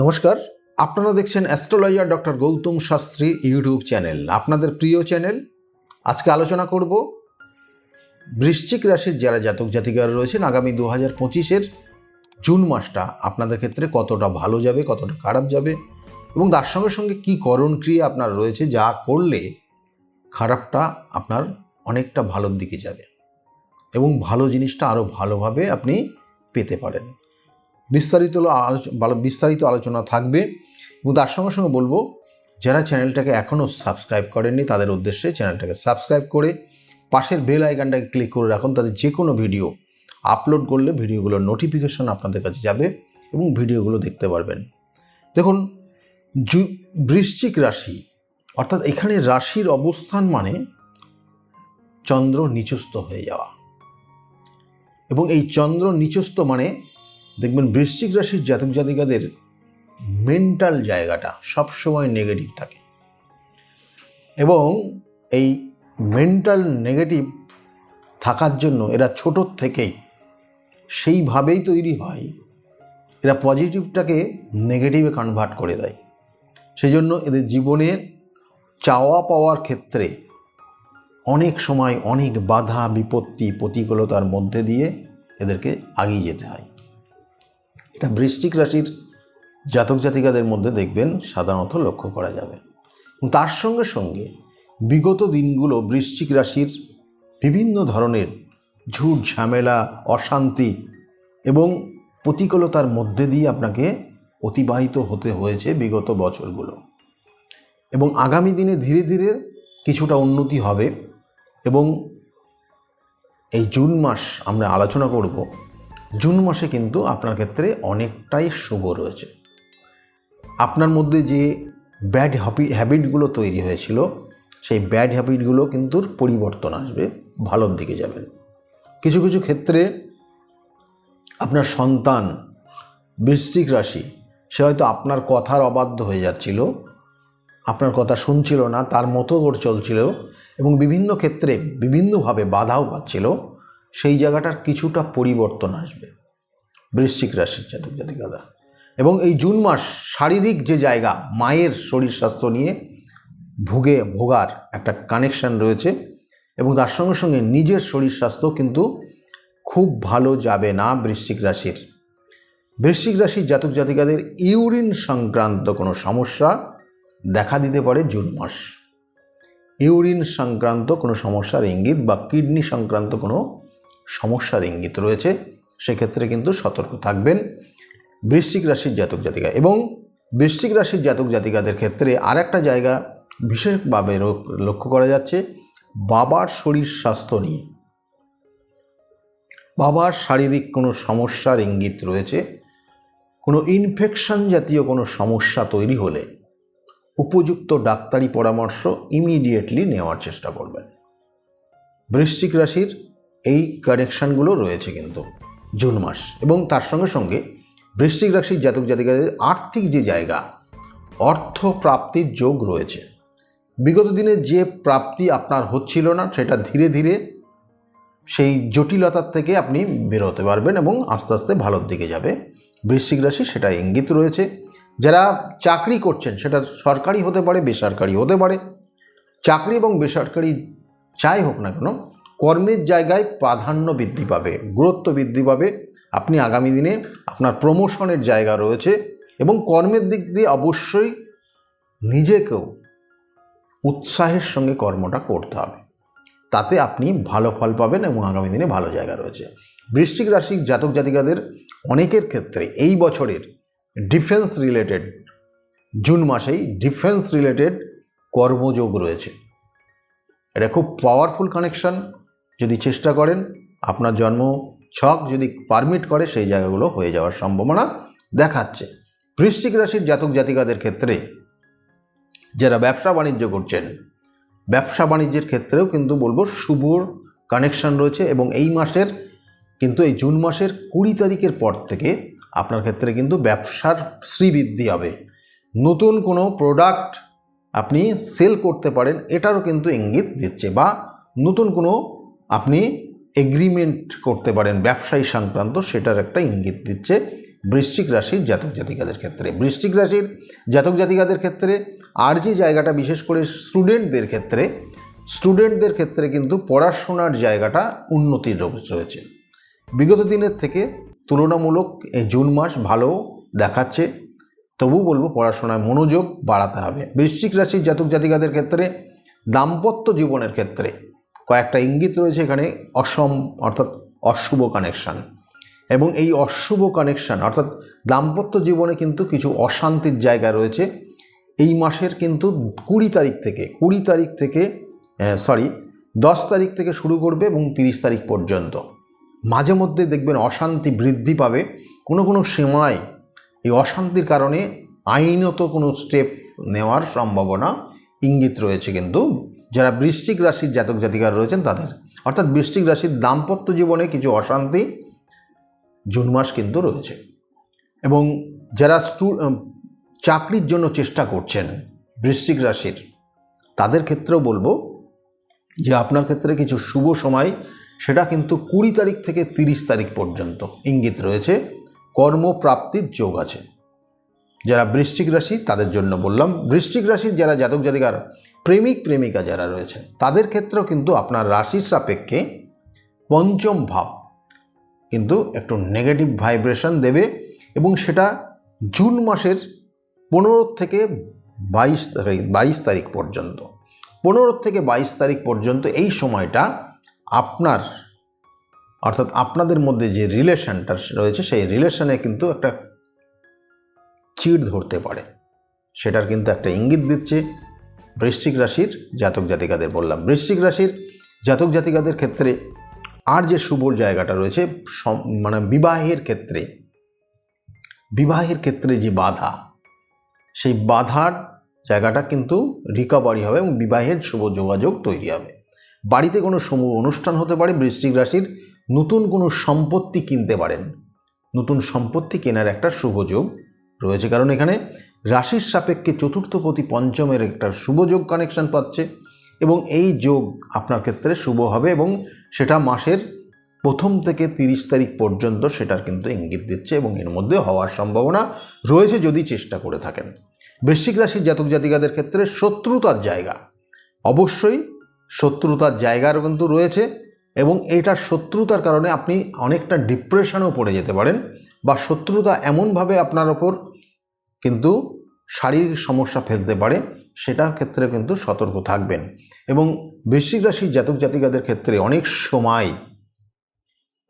নমস্কার, আপনারা দেখছেন astrologer doctor Gautam Shastri YouTube channel, আপনাদের প্রিয় চ্যানেল। আজকে আলোচনা করব বৃশ্চিক রাশির যারা জাতক জাতিকারা রয়েছেন, আগামী দু হাজার পঁচিশের জুন মাসটা আপনাদের ক্ষেত্রে কতটা ভালো যাবে, কতটা খারাপ যাবে এবং তার সঙ্গে সঙ্গে কী করণ ক্রিয়া আপনার রয়েছে, যা করলে খারাপটা আপনার অনেকটা ভালোর দিকে যাবে এবং ভালো জিনিসটা আরও ভালোভাবে আপনি পেতে পারেন। বিস্তারিত বিস্তারিত আলোচনা থাকবে এবং তার সঙ্গে সঙ্গে বলব, যারা চ্যানেলটাকে এখনও সাবস্ক্রাইব করেননি, তাদের উদ্দেশ্যে চ্যানেলটাকে সাবস্ক্রাইব করে পাশের বেল আইকনটাকে ক্লিক করে রাখুন তাদের যে কোনো ভিডিও আপলোড করলে ভিডিওগুলোর নোটিফিকেশন আপনাদের কাছে যাবে এবং ভিডিওগুলো দেখতে পারবেন। দেখুন বৃশ্চিক রাশি, অর্থাৎ এখানে রাশির অবস্থান মানে চন্দ্র নিচস্থ হয়ে যাওয়া। এবং এই চন্দ্র নিচস্থ মানে দেখবেন বৃশ্চিক রাশির জাতক জাতিকাদের মেন্টাল জায়গাটা সবসময় নেগেটিভ থাকে। এবং এই মেন্টাল নেগেটিভ থাকার জন্য এরা ছোটোর থেকেই সেইভাবেই তৈরি হয়, এরা পজিটিভটাকে নেগেটিভে কনভার্ট করে দেয়। সেই জন্য এদের জীবনে চাওয়া পাওয়ার ক্ষেত্রে অনেক সময় অনেক বাধা, বিপত্তি, প্রতিকূলতার মধ্যে দিয়ে এদেরকে আগিয়ে যেতে হয়। এটা বৃশ্চিক রাশির জাতক জাতিকাদের মধ্যে দেখবেন সাধারণত লক্ষ্য করা যাবে। তার সঙ্গে সঙ্গে বিগত দিনগুলো বৃশ্চিক রাশির বিভিন্ন ধরনের ঝুট ঝামেলা, অশান্তি এবং প্রতিকূলতার মধ্যে দিয়ে আপনাকে অতিবাহিত হতে হয়েছে বিগত বছরগুলো। এবং আগামী দিনে ধীরে ধীরে কিছুটা উন্নতি হবে এবং এই জুন মাস আমরা আলোচনা করব জুন মাসে কিন্তু আপনার ক্ষেত্রে অনেকটাই শুভ রয়েছে। আপনার মধ্যে যে ব্যাড হ্যাবি হ্যাবিটগুলো তৈরি হয়েছিল, সেই ব্যাড হ্যাবিটগুলো কিন্তু পরিবর্তন আসবে, ভালোর দিকে যাবেন। কিছু কিছু ক্ষেত্রে আপনার সন্তান বৃশ্চিক রাশি, সে হয়তো আপনার কথার অবাধ্য হয়ে যাচ্ছিল, আপনার কথা শুনছিল না, তার মতো করে চলছিল এবং বিভিন্ন ক্ষেত্রে বিভিন্নভাবে বাধাও পাচ্ছিল। সেই জায়গাটার কিছুটা পরিবর্তন আসবে বৃশ্চিক রাশির জাতক জাতিকাদা এবং এই জুন মাস শারীরিক যে জায়গা, মায়ের শরীর স্বাস্থ্য নিয়ে ভুগে, ভোগার একটা কানেকশন রয়েছে এবং তার সঙ্গে সঙ্গে নিজের শরীর স্বাস্থ্য কিন্তু খুব ভালো যাবে না বৃশ্চিক রাশির। বৃশ্চিক রাশির জাতক জাতিকাদের ইউরিন সংক্রান্ত কোনো সমস্যা দেখা দিতে পারে জুন মাস। ইউরিন সংক্রান্ত কোনো সমস্যার ইঙ্গিত বা কিডনি সংক্রান্ত কোনো সমস্যার ইঙ্গিত রয়েছে, সেক্ষেত্রে কিন্তু সতর্ক থাকবেন বৃশ্চিক রাশির জাতক জাতিকা। এবং বৃশ্চিক রাশির জাতক জাতিকাদের ক্ষেত্রে আর একটা জায়গা বিশেষভাবে লক্ষ্য করা যাচ্ছে, বাবার শরীর স্বাস্থ্য নিয়ে। বাবার শারীরিক কোনো সমস্যার ইঙ্গিত রয়েছে, কোনো ইনফেকশন জাতীয় কোনো সমস্যা তৈরি হলে উপযুক্ত ডাক্তারি পরামর্শ ইমিডিয়েটলি নেওয়ার চেষ্টা করবেন। বৃশ্চিক রাশির এই কানেকশানগুলো রয়েছে কিন্তু জুন মাস এবং তার সঙ্গে সঙ্গে বৃশ্চিক রাশির জাতক জাতিকাদের আর্থিক যে জায়গা অর্থ প্রাপ্তির যোগ রয়েছে। বিগত দিনে যে প্রাপ্তি আপনার হচ্ছিল না, সেটা ধীরে ধীরে সেই জটিলতার থেকে আপনি বেরোতে পারবেন এবং আস্তে আস্তে ভালোর দিকে যাবে। বৃশ্চিক রাশি সেটা ইঙ্গিত রয়েছে। যারা চাকরি করছেন, সেটা সরকারি হতে পারে, বেসরকারি হতে পারে। চাকরি এবং বেসরকারি যাই হোক না কেন কর্মের জায়গায় প্রাধান্য বৃদ্ধি পাবে, গুরুত্ব বৃদ্ধি পাবে। আপনি আগামী দিনে আপনার প্রমোশনের জায়গা রয়েছে এবং কর্মের দিক দিয়ে অবশ্যই নিজেকেও উৎসাহের সঙ্গে কর্মটা করতে হবে। তাতে আপনি ভালো ফল পাবেন এবং আগামী দিনে ভালো জায়গা রয়েছে। বৃশ্চিক রাশির জাতক জাতিকাদের অনেকের ক্ষেত্রে এই বছরের ডিফেন্স রিলেটেড জুন মাসেই ডিফেন্স রিলেটেড কর্মযোগ রয়েছে। এটা খুব পাওয়ারফুল কানেকশন যদি চেষ্টা করেন, আপনার জন্ম ছক যদি পারমিট করে, সেই জায়গাগুলো হয়ে যাওয়ার সম্ভাবনা দেখাচ্ছে। বৃশ্চিক রাশির জাতক জাতিকাদের ক্ষেত্রে যারা ব্যবসা বাণিজ্য করছেন, ব্যবসা বাণিজ্যের ক্ষেত্রেও কিন্তু বলব শুভ কানেকশন রয়েছে এবং এই মাসের কিন্তু এই জুন মাসের কুড়ি তারিখের পর থেকে আপনার ক্ষেত্রে কিন্তু ব্যবসার শ্রীবৃদ্ধি হবে। নতুন কোনো প্রোডাক্ট আপনি সেল করতে পারেন, এটারও কিন্তু ইঙ্গিত দিচ্ছে বা নতুন কোনো আপনি এগ্রিমেন্ট করতে পারেন ব্যবসায়ী সংক্রান্ত, সেটার একটা ইঙ্গিত দিচ্ছে বৃশ্চিক রাশির জাতক জাতিকাদের ক্ষেত্রে। বৃশ্চিক রাশির জাতক জাতিকাদের ক্ষেত্রে আর যে জায়গাটা, বিশেষ করে স্টুডেন্টদের ক্ষেত্রে স্টুডেন্টদের ক্ষেত্রে কিন্তু পড়াশোনার জায়গাটা উন্নতির রয়েছে। বিগত দিনের থেকে তুলনামূলক এই জুন মাস ভালো দেখাচ্ছে। তবু বলব পড়াশোনায় মনোযোগ বাড়াতে হবে। বৃশ্চিক রাশির জাতক জাতিকাদের ক্ষেত্রে দাম্পত্য জীবনের ক্ষেত্রে কয়েকটা ইঙ্গিত রয়েছে এখানে, অসম অর্থাৎ অশুভ কানেকশান এবং এই অশুভ কানেকশান অর্থাৎ দাম্পত্য জীবনে কিন্তু কিছু অশান্তির জায়গা রয়েছে। এই মাসের কিন্তু কুড়ি তারিখ থেকে, কুড়ি তারিখ থেকে সরি দশ তারিখ থেকে শুরু করবে এবং তিরিশ তারিখ পর্যন্ত। মাঝে মধ্যে দেখবেন অশান্তি বৃদ্ধি পাবে। কোনো কোনো সময় এই অশান্তির কারণে আইনত কোনো স্টেপ নেওয়ার সম্ভাবনা ইঙ্গিত রয়েছে কিন্তু। যারা বৃশ্চিক রাশির জাতক জাতিকার রয়েছেন তাদের। অর্থাৎ বৃশ্চিক রাশির দাম্পত্য জীবনে কিছু অশান্তি জুন মাস কিন্তু রয়েছে। এবং যারা চাকরির জন্য চেষ্টা করছেন বৃশ্চিক রাশির, তাদের ক্ষেত্রেও বলব যে আপনার ক্ষেত্রে কিছু শুভ সময়, সেটা কিন্তু কুড়ি তারিখ থেকে তিরিশ তারিখ পর্যন্ত ইঙ্গিত রয়েছে। কর্মপ্রাপ্তির যোগ আছে। যারা বৃশ্চিক রাশি, তাদের জন্য বললাম, বৃশ্চিক রাশির যারা জাতক জাতিকার প্রেমিক প্রেমিকা যারা রয়েছেন, তাদের ক্ষেত্রেও কিন্তু আপনার রাশির সাপেক্ষে পঞ্চম ভাব কিন্তু একটু নেগেটিভ ভাইব্রেশন দেবে এবং সেটা জুন মাসের পনেরো থেকে বাইশ তারিখ বাইশ তারিখ পর্যন্ত। পনেরো থেকে বাইশ তারিখ পর্যন্ত এই সময়টা আপনার, অর্থাৎ আপনাদের মধ্যে যে রিলেশনটা রয়েছে, সেই রিলেশনে কিন্তু একটা চিড় ধরতে পারে। সেটার কিন্তু একটা ইঙ্গিত দিচ্ছে। বৃশ্চিক রাশির জাতক জাতিকাদের বললাম। বৃশ্চিক রাশির জাতক জাতিকাদের ক্ষেত্রে আর যে শুভ জায়গাটা রয়েছে মানে বিবাহের ক্ষেত্রে বিবাহের ক্ষেত্রে যে বাধা, সেই বাধার জায়গাটা কিন্তু রিকভারি হবে এবং বিবাহের শুভ যোগাযোগ তৈরি হবে। বাড়িতে কোনো শুভ অনুষ্ঠান হতে পারে, বৃশ্চিক রাশির নতুন কোনো সম্পত্তি কিনতে পারেন। নতুন সম্পত্তি কেনার একটা শুভ যোগ রয়েছে। কারণ এখানে রাশির সাপেক্ষে চতুর্থপতি পঞ্চমের একটা শুভযোগ কানেকশন পাচ্ছে এবং এই যোগ আপনার ক্ষেত্রে শুভ হবে এবং সেটা মাসের প্রথম থেকে তিরিশ তারিখ পর্যন্ত সেটার কিন্তু ইঙ্গিত দিচ্ছে এবং এর মধ্যে হওয়ার সম্ভাবনা রয়েছে যদি চেষ্টা করে থাকেন। বৃশ্চিক রাশির জাতক জাতিকাদের ক্ষেত্রে শত্রুতার জায়গা। অবশ্যই শত্রুতার জায়গারও কিন্তু রয়েছে এবং এইটার শত্রুতার কারণে আপনি অনেকটা ডিপ্রেশনেও পড়ে যেতে পারেন বা শত্রুতা এমনভাবে আপনার ওপর কিন্তু শারীরিক সমস্যা ফেলতে পারে, সেটার ক্ষেত্রে কিন্তু সতর্ক থাকবেন। এবং বৃশ্চিক রাশির জাতক জাতিকাদের ক্ষেত্রে অনেক সময়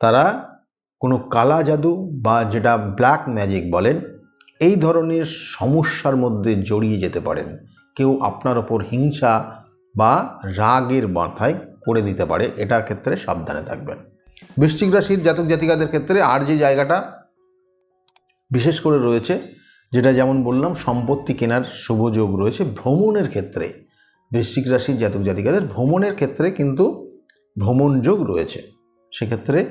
তারা কোনো কালা জাদু বা যেটা ব্ল্যাক ম্যাজিক বলেন, এই ধরনের সমস্যার মধ্যে জড়িয়ে যেতে পারেন। কেউ আপনার ওপর হিংসা বা রাগের মাথায় করে দিতে পারে, এটার ক্ষেত্রে সাবধানে থাকবেন। বৃশ্চিক রাশির জাতক জাতিকাদের ক্ষেত্রে আর যে জায়গাটা বিশেষ করে রয়েছে যেটা যেমন বললাম, সম্পত্তি কেনার শুভ যোগ রয়েছে ভ্রমণের ক্ষেত্রে। বৃশ্চিক রাশির জাতক জাতিকাদের ভ্রমণের ক্ষেত্রে কিন্তু ভ্রমণ যোগ রয়েছে। সেক্ষেত্রে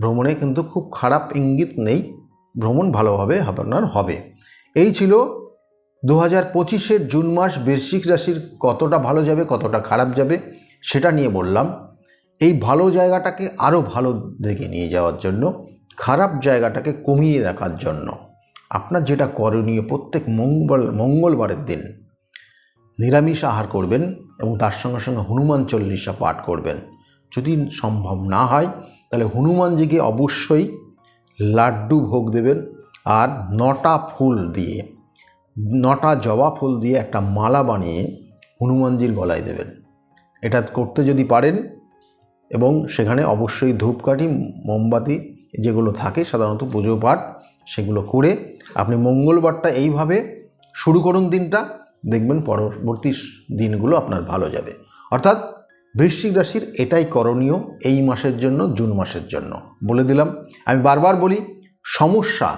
ভ্রমণে কিন্তু খুব খারাপ ইঙ্গিত নেই, ভ্রমণ ভালোভাবে আপনার হবে। এই ছিল দু হাজার পঁচিশের জুন মাস বৃশ্চিক রাশির কতটা ভালো যাবে, কতটা খারাপ যাবে, সেটা নিয়ে বললাম। এই ভালো জায়গাটাকে আরও ভালো দিকে নিয়ে যাওয়ার জন্য, খারাপ জায়গাটাকে কমিয়ে রাখার জন্য। আপনার যেটা করণীয় প্রত্যেক মঙ্গল, মঙ্গলবারের দিন নিরামিষ আহার করবেন এবং তার সঙ্গে সঙ্গে হনুমান চল্লিশা পাঠ করবেন। যদি সম্ভব না হয়, তাহলে হনুমানজিকে অবশ্যই লাড্ডু ভোগ দেবেন আর নটা ফুল দিয়ে, নটা জবা ফুল দিয়ে একটা মালা বানিয়ে হনুমানজির গলায় দেবেন। এটা করতে যদি পারেন এবং সেখানে অবশ্যই ধূপকাঠি, মোমবাতি যেগুলো থাকে, সাধারণত পুজো পাঠ সেগুলো করে আপনি মঙ্গলবারটা এইভাবে শুরু করুন দিনটা, দেখবেন পরবর্তী দিনগুলো আপনার ভালো যাবে। অর্থাৎ বৃশ্চিক রাশির এটাই করণীয় এই মাসের জন্য, জুন মাসের জন্য। বলে দিলাম, আমি বারবার বলি, সমস্যা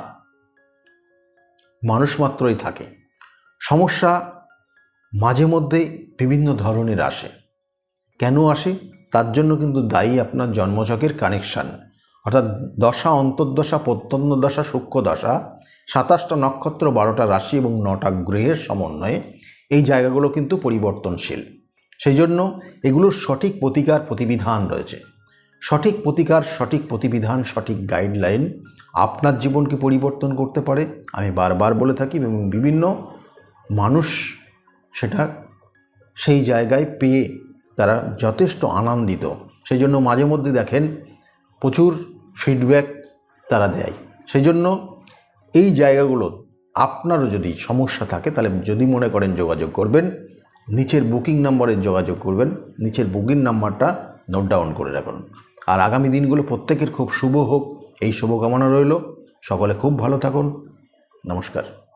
মানুষ মাত্রই থাকে। সমস্যা মাঝে মধ্যে বিভিন্ন ধরনের আসে। কেন আসে? তার জন্য কিন্তু দায়ী আপনার জন্মচকের কানেকশান অর্থাৎ দশা, অন্তর্দশা প্রত্যন্ত দশা সূক্ষ্ম দশা সাতাশটা নক্ষত্র, বারোটা রাশি এবং নটা গ্রহের সমন্বয়ে এই জায়গাগুলো কিন্তু পরিবর্তনশীল। সেই জন্য এগুলোর সঠিক প্রতিকার প্রতিবিধান রয়েছে। সঠিক প্রতিকার, সঠিক প্রতিবিধান, সঠিক গাইডলাইন আপনার জীবনকে পরিবর্তন করতে পারে। আমি বারবার বলে থাকি এবং বিভিন্ন মানুষ সেটা সেই জায়গায় পেয়ে তারা যথেষ্ট আনন্দিত। সেই জন্য মাঝে মধ্যে দেখেন প্রচুর ফিডব্যাক তারা দেয়। সেই জন্য এই জায়গাগুলো আপনারও যদি সমস্যা থাকে, তাহলে যদি মনে করেন যোগাযোগ করবেন, নিচের বুকিং নাম্বারে যোগাযোগ করবেন, নিচের বুকিং নাম্বারটা নোট ডাউন করে রাখুন। আর আগামী দিনগুলো প্রত্যেকের খুব শুভ হোক, এই শুভকামনা রইল। সকলে খুব ভালো থাকুন। নমস্কার।